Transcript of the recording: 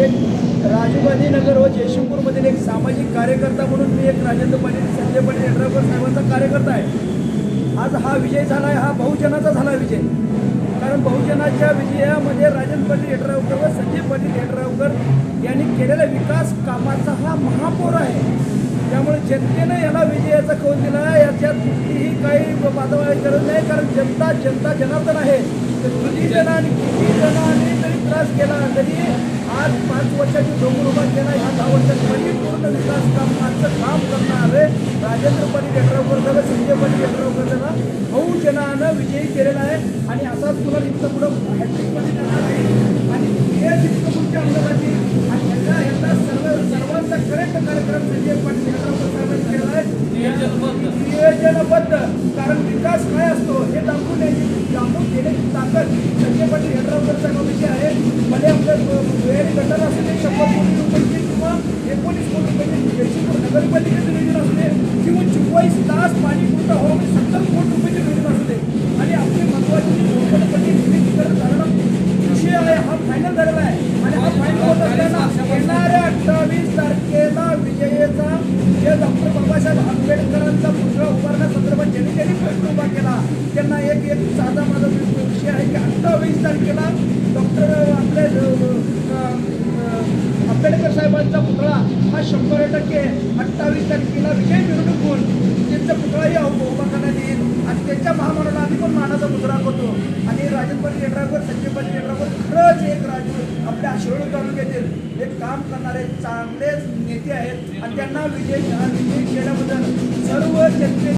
एक राजीव गांधी नगर व जयशिवपूरमधील एक सामाजिक कार्यकर्ता म्हणून मी एक राजेंद्र पाटील संजय पाटील येड्रावकर साहेबांचा कार्यकर्ता आहे. आज हा विजय झाला आहे हा बहुजनाचा झाला विजय. कारण बहुजनाच्या विजयामध्ये राजेंद्र पाटील येड्रावकर व संजय पाटील येड्रावकर यांनी केलेल्या विकास कामाचा हा महापौर आहे. त्यामुळे जनतेनं याला विजयाचा कौल दिला याच्यात कुठलीही काही वादवाय गरज नाही कारण जनता जनता जनार्दन आहे. तर किती जण आणि किती जण विकास केला तरी आज पाच वर्षाची डोंगर उभा केला ह्या दहा वर्षांमध्ये म्हणजे पूर्ण विकास कामाचं काम करणारे राजेंद्र पाटील यड्रावकर झालं संजय पाटील यड्रावकर झाला बहुजनानं विजयी केलेला आहे. आणि असाच तुला इतकं पुढं हॅट्रिकमध्ये जाणार आहे. आणि हे जितकं पुढच्या अंदाजाची आणि यांना यांना सर्व सर्वांचा करेक्ट कार्यक्रम संजय पाटील यड्रावकर साहेबांनी केला आहे. नियोजनबद्ध. कारण विकास काय असतो हे दाखवून द्यायची दाखवून देण्याची ताकद संजय पाटील यड्रावकर फायनल झालेला आहे. आणि हा फायनल होत असताना येणाऱ्या अठ्ठावीस तारखेला विजयेचा जे डॉक्टर बाबासाहेब आंबेडकरांचा पुतळा उभारण्यासंदर्भात ज्यांनी ज्यांनी प्रश्न उभा केला त्यांना एक एक साधा माझा विषय आहे की अठ्ठावीस तारखेला डॉक्टर आपले आंबेडकर साहेबांचा पुतळा हा शंभर टक्के अठ्ठावीस तारखेला विजय निवडणूक होऊन त्यांचा पुतळाही उभा करण्यात येईल. आणि त्यांच्या महामानाला आम्ही पण मानाचा मुद्रा करतो. आणि राजन येड्रावर संजय येड्रावर खरंच एक राजू आपल्या शिरोळ तालुक्यातील हे काम करणारे चांगलेच नेते आहेत. आणि त्यांना विजय विजय केल्याबद्दल सर्व जनते